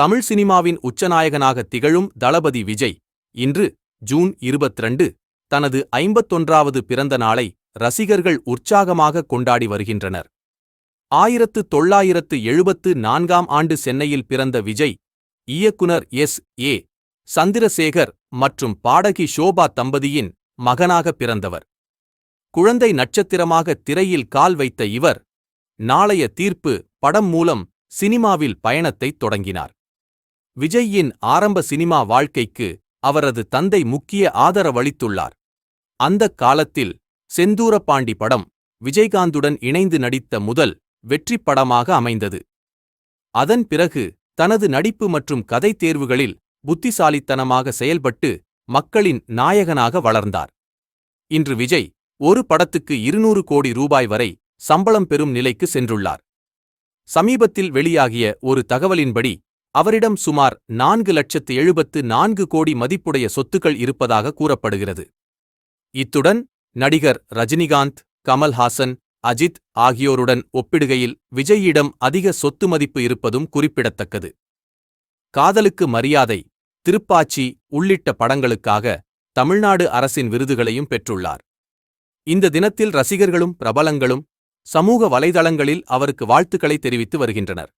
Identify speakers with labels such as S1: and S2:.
S1: தமிழ் சினிமாவின் உச்சநாயகனாக திகழும் தளபதி விஜய் இன்று ஜூன் இருபத்திரண்டு தனது ஐம்பத்தொன்றாவது பிறந்த நாளை ரசிகர்கள் உற்சாகமாக கொண்டாடி வருகின்றனர். ஆயிரத்து தொள்ளாயிரத்து எழுபத்து நான்காம் ஆண்டு சென்னையில் பிறந்த விஜய் இயக்குனர் எஸ். ஏ. சந்திரசேகர் மற்றும் பாடகி ஷோபா தம்பதியின் மகனாக பிறந்தவர். குழந்தை நட்சத்திரமாக திரையில் கால் வைத்த இவர் நாளைய தீர்ப்பு படம் மூலம் சினிமாவில் பயணத்தைத் தொடங்கினார். விஜய்யின் ஆரம்ப சினிமா வாழ்க்கைக்கு அவரது தந்தை முக்கிய ஆதரவளித்துள்ளார். அந்தக் காலத்தில் செந்தூரபாண்டி படம் விஜயகாந்துடன் இணைந்து நடித்த முதல் வெற்றிப் படமாக அமைந்தது. அதன் பிறகு தனது நடிப்பு மற்றும் கதை தேர்வுகளில் புத்திசாலித்தனமாக செயல்பட்டு மக்களின் நாயகனாக வளர்ந்தார். இன்று விஜய் ஒரு படத்துக்கு இருநூறு கோடி ரூபாய் வரை சம்பளம் பெறும் நிலைக்கு சென்றுள்ளார். சமீபத்தில் வெளியாகிய ஒரு தகவலின்படி அவரிடம் சுமார் நான்கு லட்சத்து எழுபத்து நான்கு கோடி மதிப்புடைய சொத்துக்கள் இருப்பதாக கூறப்படுகிறது. இத்துடன் நடிகர் ரஜினிகாந்த் கமல்ஹாசன் அஜித் ஆகியோருடன் ஒப்பிடுகையில் விஜயிடம் அதிக சொத்து மதிப்பு இருப்பதும் குறிப்பிடத்தக்கது. காதலுக்கு மரியாதை திருப்பாச்சி உள்ளிட்ட படங்களுக்காக தமிழ்நாடு அரசின் விருதுகளையும் பெற்றுள்ளார். இந்த தினத்தில் ரசிகர்களும் பிரபலங்களும் சமூக வலைதளங்களில் அவருக்கு வாழ்த்துக்களை தெரிவித்து வருகின்றனர்.